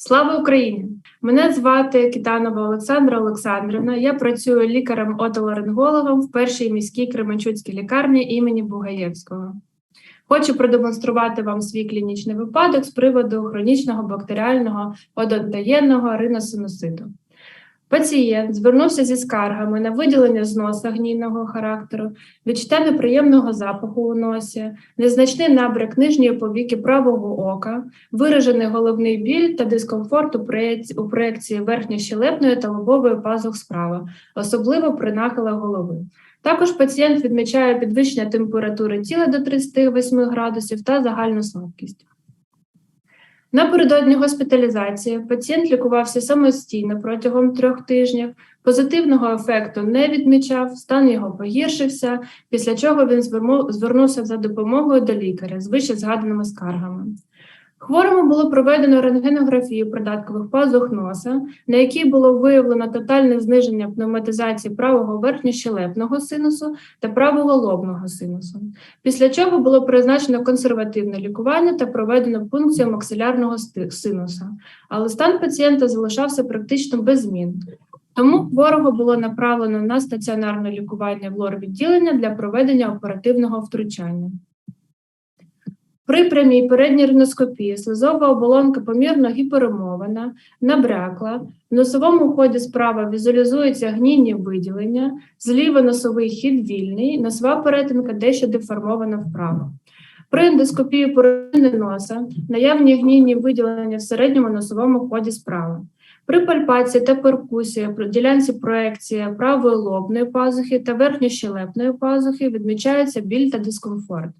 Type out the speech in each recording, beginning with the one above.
Слава Україні! Мене звати Китанова Олександра Олександрівна. Я працюю лікарем-отоларингологом в першій міській Кременчуцькій лікарні імені Бугаєвського. Хочу продемонструвати вам свій клінічний випадок з приводу хронічного бактеріального одонтаєнного риносинуситу. Пацієнт звернувся зі скаргами на виділення з носа гнійного характеру, відчуття неприємного запаху у носі, незначний набряк нижньої повіки правого ока, виражений головний біль та дискомфорт у проєкції верхньощелепної та лобової пазух справа, особливо при нахилах голови. Також пацієнт відмічає підвищення температури тіла до 38 градусів та загальну слабкість. Напередодні госпіталізації пацієнт лікувався самостійно протягом трьох тижнів, позитивного ефекту не відмічав, стан його погіршився, після чого він зверну- звернувся за допомогою до лікаря з вище згаданими скаргами. Хворому було проведено рентгенографію придаткових пазух носа, на якій було виявлено тотальне зниження пневматизації правого верхньощелепного синусу та правого лобного синусу. Після чого було призначено консервативне лікування та проведено пункцію максилярного синуса, але стан пацієнта залишався практично без змін. Тому хворого було направлено на стаціонарне лікування в лор-відділення для проведення оперативного втручання. При прямій передній риноскопії слизова оболонка помірно гіперемована, набрякла, в носовому ході справа візуалізуються гнійні виділення, зліва носовий хід вільний, носова перетинка дещо деформована вправо. При ендоскопії порожнини носа наявні гнійні виділення в середньому носовому ході справа. При пальпації та перкусії при ділянці проекції правої лобної пазухи та верхньощелепної пазухи відмічається біль та дискомфорт.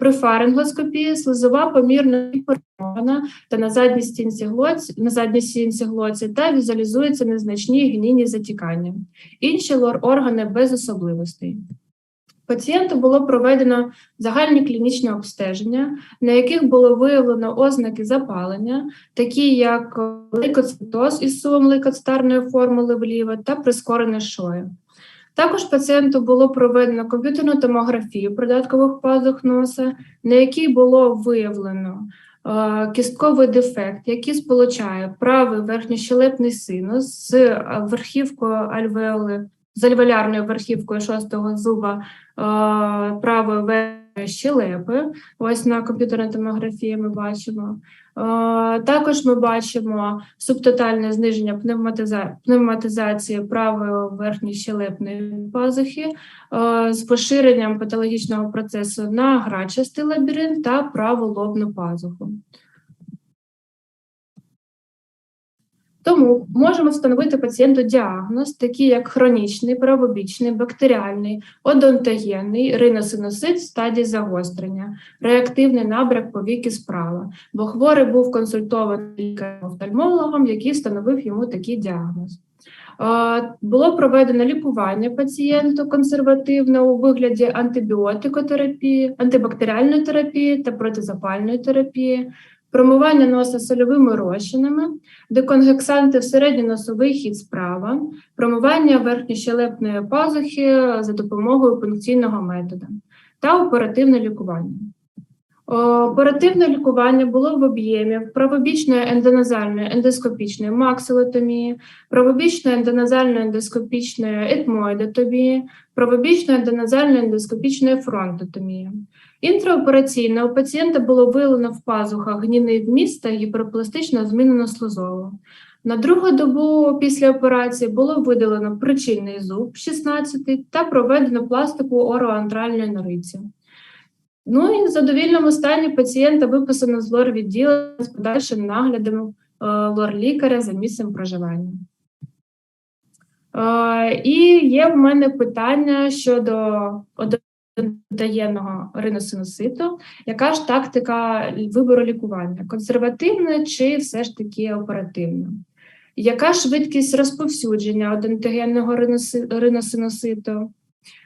При фарингоскопії слизова помірно перемована та на задній стінці глоці, на задній стінці глоці та візуалізуються незначні гнійні затікання. Інші лор-органи без особливостей. Пацієнту було проведено загальні клінічні обстеження, на яких було виявлено ознаки запалення, такі як лейкоцитоз із сувом лейкоцитарної формули вліво та прискорене шою. Також пацієнту було проведено комп'ютерну томографію придаткових пазух носа, на якій було виявлено е, кістковий дефект, який сполучає правий верхньощелепний синус з е, верхівкою альвеоли, з альвеолярною верхівкою шостого зуба е, правої верхньої щелепи. Ось на комп'ютерній томографії ми бачимо. Е, Також ми бачимо субтотальне зниження пневматиза... пневматизації правої верхньої щелепної пазухи е, з поширенням патологічного процесу на грачастий лабіринт та праву лобну пазуху. Тому можемо встановити пацієнту діагноз, такий як хронічний, правобічний, бактеріальний, одонтогенний в стадії загострення, реактивний набряк повіки справа, бо хворий був консультований лікарем-офтальмологом, який встановив йому такий діагноз. Було проведено лікування пацієнту консервативно у вигляді антибіотикотерапії, антибактеріальної терапії та протизапальної терапії, промивання носа сольовими розчинами, деконгексанти в середньоносовий хід справа, промивання верхньощелепної пазухи за допомогою пункційного методу та оперативне лікування. Оперативне лікування було в об'ємі правобічної ендоназальної ендоскопічної максилотомії, правобічної ендоназальної ендоскопічної етмоїдотомії, правобічної ендоназальної ендоскопічної фронтотомії. Інтраопераційно у пацієнта було виявлено в пазухах гнійний вміст та гіперпластично змінено слизову. На другу добу після операції було видалено причинний зуб 16 та проведено пластику ороантральної нориці. Ну і в задовільному стані пацієнта виписано з лор-відділення з подальшим наглядом е, лор-лікаря за місцем проживання. Е, І є в мене питання щодо однодаєнного риносинуситу. Яка ж тактика вибору лікування? Консервативна чи все ж таки оперативна? Яка швидкість розповсюдження однотогенного риноси- риносинуситу?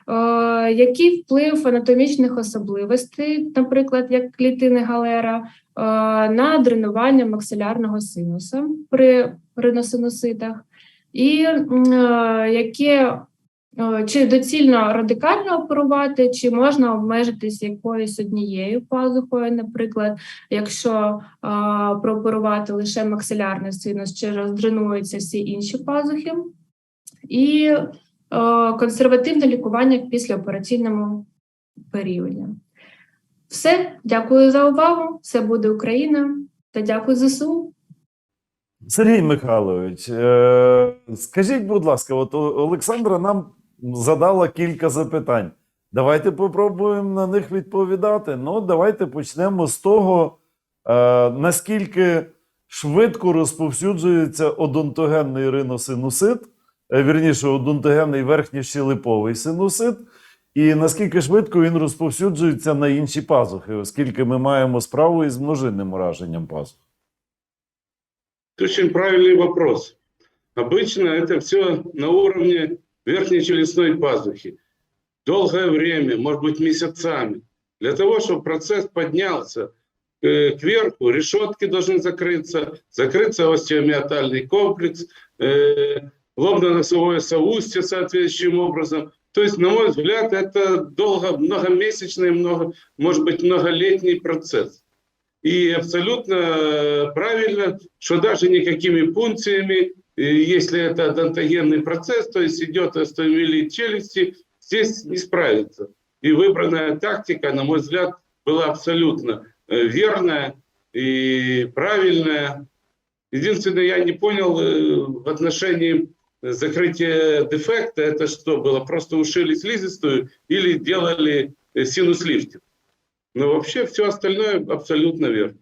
Е, який вплив анатомічних особливостей, наприклад, як клітини галера, е, на дренування максилярного синуса при риносинуситах, і е, яке Чи доцільно радикально оперувати, чи можна обмежитись якоюсь однією пазухою, наприклад, якщо е, прооперувати лише максилярний синус, чи роздренуються всі інші пазухи, і е, консервативне лікування в післяопераційному періоді. Все, дякую за увагу. Все буде Україна та дякую ЗСУ. Сергій Михайлович, е, скажіть, будь ласка, от Олександра нам задала кілька запитань. Давайте попробуємо на них відповідати. Ну, давайте почнемо з того, е, наскільки швидко розповсюджується одонтогенний риносинусит, е, вірніше, одонтогенний верхньощелеповий синусит, і наскільки швидко він розповсюджується на інші пазухи, оскільки ми маємо справу із множинним ураженням пазух. Это очень правильный вопрос. Обычно это все на уровне верхней челюстной пазухи. Долгое время, может быть, месяцами. Для того, чтобы процесс поднялся э, кверху, решетки должны закрыться, закрыться остеомиотальный комплекс, э, лобно-носовое соустье соответствующим образом. То есть, на мой взгляд, это долго, многомесячный, много, может быть, многолетний процесс. И абсолютно э, правильно, что даже никакими пункциями, если это одонтогенный процесс, то есть идет остеомиелит челюсти, здесь не справится. И выбранная тактика, на мой взгляд, была абсолютно э, верная и правильная. Единственное, я не понял э, в отношении закрытия дефекта, это что было? Просто ушили слизистую или делали э, синус-лифтинг? Но вообще все остальное абсолютно верно.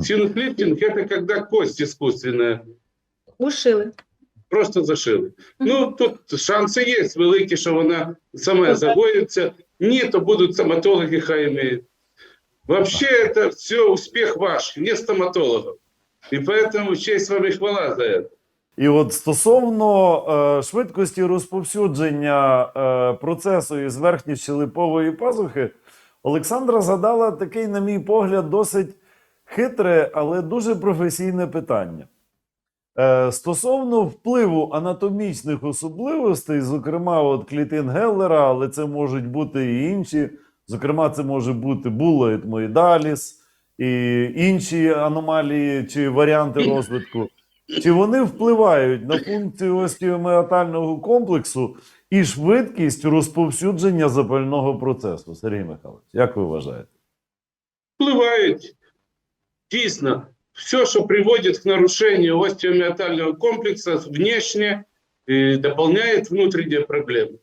Синус-лифтинг – это когда кость искусственная Ушили. просто зашили. Ну, тут шанси є великі, що вона сама загоїться. Ні, то будуть стоматологи, хай імеють. Вообще это все успех ваш, не стоматологов. И поэтому честь вам и хвала за это. І от стосовно е, швидкості розповсюдження е, процесу із верхньощелепової пазухи, Олександра задала такий, на мій погляд, досить хитре, але дуже професійне питання. Е, стосовно впливу анатомічних особливостей, зокрема, от клітин Геллера, але це можуть бути і інші. Зокрема, це може бути булоетмоїдаліс і інші аномалії чи варіанти розвитку. Чи вони впливають на функцію остеоміотального комплексу і швидкість розповсюдження запального процесу? Сергій Михайлович, як ви вважаєте? Впливають дійсно все, що приводить к нарушению остеомиотального комплекса внешне, и дополняет внутренние проблемы.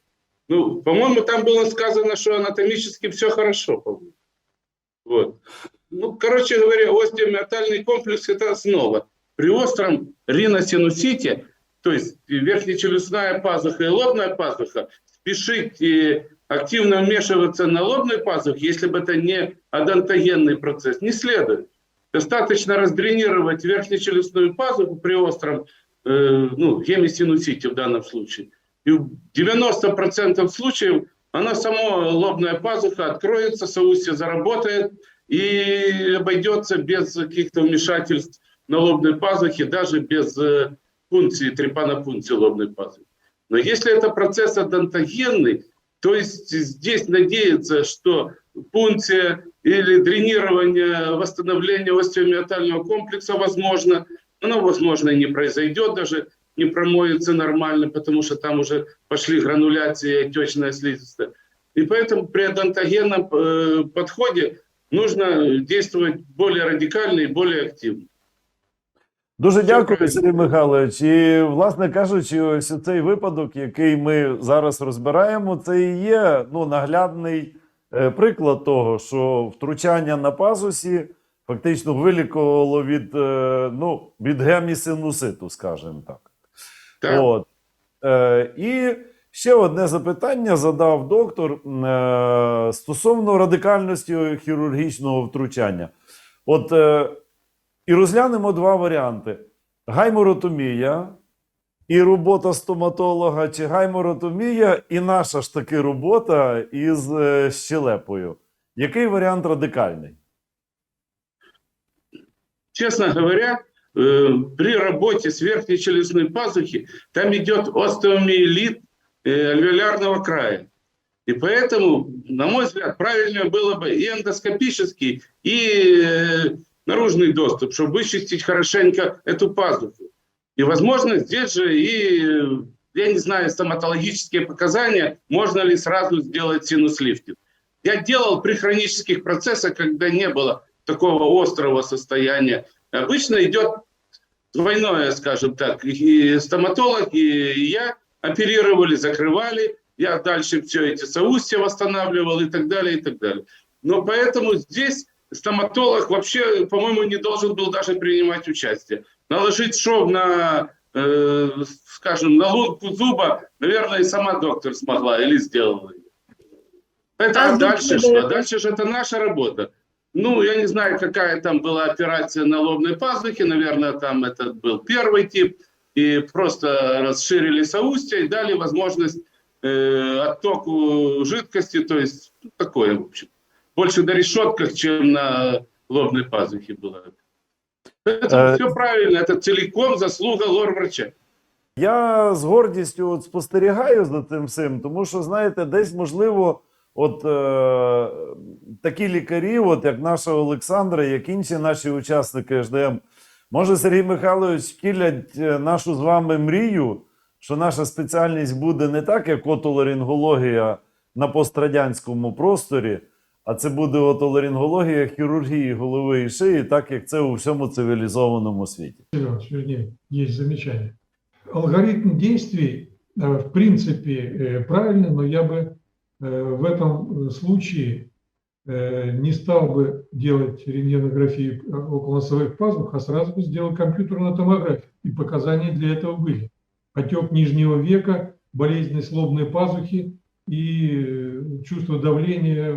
Ну, по-моему, там было сказано, что анатомически все хорошо. по-моему. Вот. Ну, короче говоря, остеомиотальный комплекс – это основа. При остром риносинусите, то есть верхнечелюстная пазуха и лобная пазуха, спешить и активно вмешиваться на лобной пазухе, если бы это не адонтогенный процесс, не следует. Достаточно раздренировать верхнечелюстную пазуху при остром э, ну, гемисинусите в данном случае. И в 90% случаев она сама лобная пазуха откроется, соустье заработает и обойдется без каких-то вмешательств на лобной пазухе, даже без э, пункции, трепанопункции лобной пазухи. Но если это процесс адонтогенный, то есть здесь надеяться, что пункция или дренирование, восстановление остеомиотального комплекса возможно, оно, возможно, и не произойдет даже, не промоется нормально, потому что там уже пошли грануляция и отечная слизистая. И поэтому при адонтогенном э, подходе нужно действовать более радикально и более активно. Дуже дякую, Сергій Михайлович. І, власне кажучи, ось цей випадок, який ми зараз розбираємо, це і є ну, наглядний приклад того, що втручання на пазусі фактично вилікувало від, е, ну, від гемісинуситу, скажімо так. Так? От. Е, і ще одне запитання задав доктор е, стосовно радикальності хірургічного втручання. От е, і розглянемо два варіанти: гайморотомія і робота стоматолога, чи гайморотомія, і наша ж таки робота із е, щелепою. Який варіант радикальний? Честно говоря, э, при работе с верхней челюстной пазухи там идет остеомиелит э, альвеолярного края. И поэтому, на мой взгляд, правильнее было бы и эндоскопический, и э, наружный доступ, чтобы вычистить хорошенько эту пазуху. И, возможно, здесь же и, я не знаю, стоматологические показания, можно ли сразу сделать синус-лифтинг. Я делал при хронических процессах, когда не было такого острого состояния. Обычно идет двойное, скажем так. И стоматолог, и я оперировали, закрывали. Я дальше все эти соустья восстанавливал и так далее, и так далее. Но поэтому здесь стоматолог вообще, по-моему, не должен был даже принимать участие. Наложить шов на, э, скажем, на лунку зуба, наверное, и сама доктор смогла или сделала. Это А а дальше что? Дальше же это наша работа. Ну, я не знаю, какая там была операция на лобной пазухе. Наверное, там этот был первый тип. И просто расширили соустья и дали возможность э, оттоку жидкости. То есть ну, такое, в общем. Больше на решетках, чем на лобной пазухе было. Это Э, все правильно. Это целиком заслуга лор-врача. Я з гордістю от спостерігаю за тим всім, тому що, знаєте, десь можливо, от е, такі лікарі, от як наша Олександра, як інші наші учасники ЖДМ, може Сергій Михайлович втілять е, нашу з вами мрію, що наша спеціальність буде не так, як отоларингологія на пострадянському просторі, а це буде отоларингологія хірургії голови і шиї, так як це у всьому цивілізованому світі. Иванович, вернее, есть замечание. Алгоритм действий, э, в принципе, э, правильный, но я бы э, в этом э, случае э, не стал бы делать рентгенографию э, околоносовых пазух, а сразу бы сделал компьютерную томографию. И показания для этого были. Отек нижнего века, болезненность лобной пазухи и э, чувство давления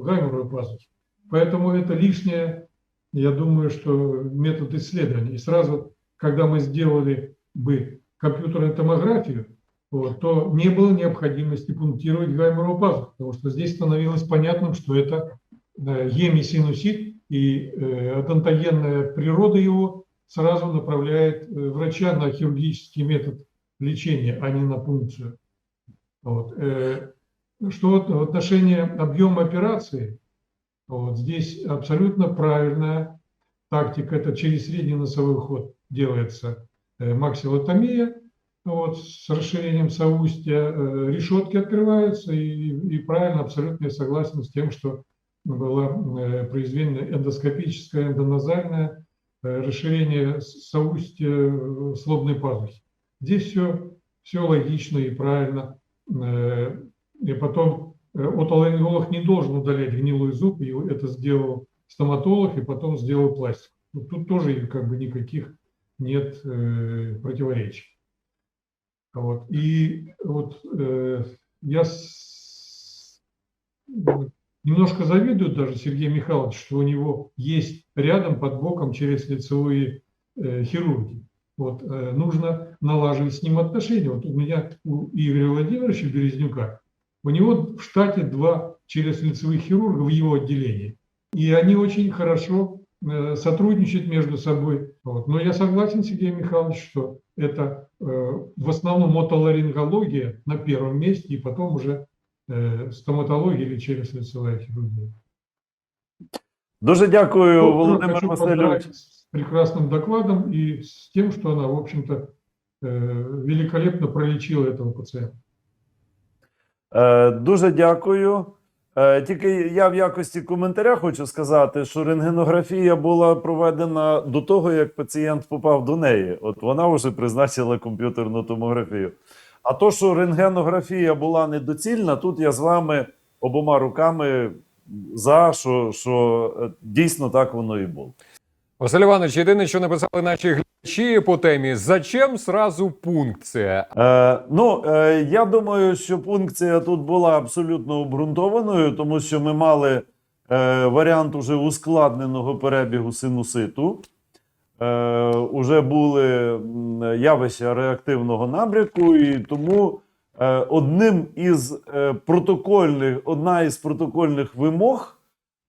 в гайморовой пазухи. Поэтому это лишнее, я думаю, что метод исследования. И сразу, когда мы сделали бы компьютерную томографию, вот, то не было необходимости пунктировать гайморовую пазуху, потому что здесь становилось понятным, что это э, гемисинусит, и э, одонтогенная природа его сразу направляет э, врача на хирургический метод лечения, а не на пункцию. Вот. Э, Что в отношении объема операции, вот здесь абсолютно правильная тактика. Это через средний носовой ход делается э, максилотомия вот, с расширением соустья. э, Решетки открываются, и, и правильно, абсолютно я согласен с тем, что было э, произведено эндоскопическое, эндоназальное расширение соустья э, с лобной пазухи. Здесь все, все логично и правильно. И потом э, отоларинголог не должен удалять гнилой зуб, и это сделал стоматолог, и потом сделал пластику. Вот Тут тоже как бы никаких нет э, противоречий. Вот. И вот э, я с- немножко завидую даже Сергею Михайловичу, что у него есть рядом под боком через лицевые э, хирурги. Вот, э, нужно налаживать с ним отношения. Вот у меня, у Игоря Владимировича Березнюка, у него в штате два через лицевых хирурга в его отделении. И они очень хорошо э, сотрудничают между собой. Вот. Но я согласен, Сергей Михайлович, что это э, в основном отоларингология на первом месте, и потом уже э, стоматология или челюстно-лицевая хирургия. Дуже дякую, Ну, Володимир Васильович. с прекрасным докладом и с тем, что она, в общем-то, э, великолепно пролечила этого пациента. Е, Дуже дякую. Е, Тільки я в якості коментаря хочу сказати, що рентгенографія була проведена до того, як пацієнт попав до неї. От вона вже призначила комп'ютерну томографію. А то, що рентгенографія була недоцільна, тут я з вами обома руками за, що, що е, дійсно так воно і було. Василь Іванович, єдине, що написали наші глядачі по темі: зачем сразу пункція? Е, ну, е, я думаю, що пункція тут була абсолютно обґрунтованою, тому що ми мали е, варіант уже ускладненого перебігу синуситу. Е, уже були явища реактивного набряку, і тому е, одним із е, протокольних, одна із протокольних вимог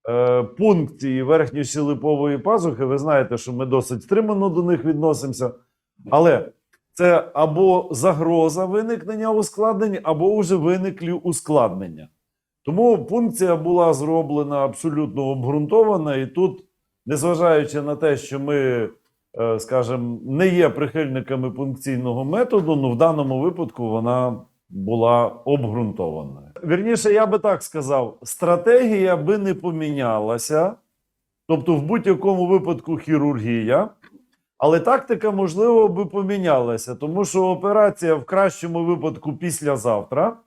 е, пункції верхньощелепової пазухи. Ви знаєте, що ми досить стримано до них відносимося. Але це або загроза виникнення ускладнень, або вже виниклі ускладнення. Тому пункція була зроблена абсолютно обґрунтована, і тут, незважаючи на те, що ми, е, скажімо, не є прихильниками пункційного методу, ну в даному випадку вона була обґрунтована. Вірніше, я би так сказав: стратегія би не помінялася, тобто, в будь-якому випадку хірургія. Але тактика, можливо, би помінялася, тому що операція в кращому випадку післязавтра.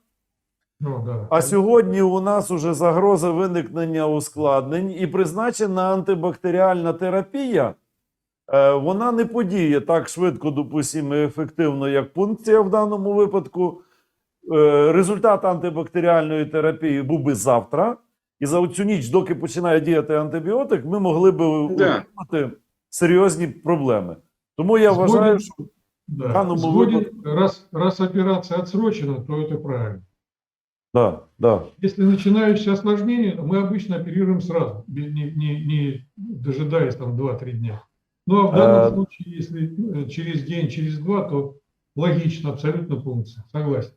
Ну, да. А сьогодні у нас уже загроза виникнення ускладнень і призначена антибактеріальна терапія. е, Вона не подіє так швидко, допустимо, і ефективно, як пункція в даному випадку. Е, Результат антибактеріальної терапії був би завтра, і за цю ніч, доки починає діяти антибіотик, ми могли би Да. отримати серйозні проблеми. Тому я Згоден. вважаю, що Да. данному Сгоден, выпадку- раз, раз операция отсрочена, то это правильно. да, да. Если начинающиеся осложнения, то мы обычно оперируем сразу, без- не, не, не дожидаясь там 2-3 дня. Ну а в данном А- случае, если э, через день, через два, то логично, абсолютно пункция. Согласен.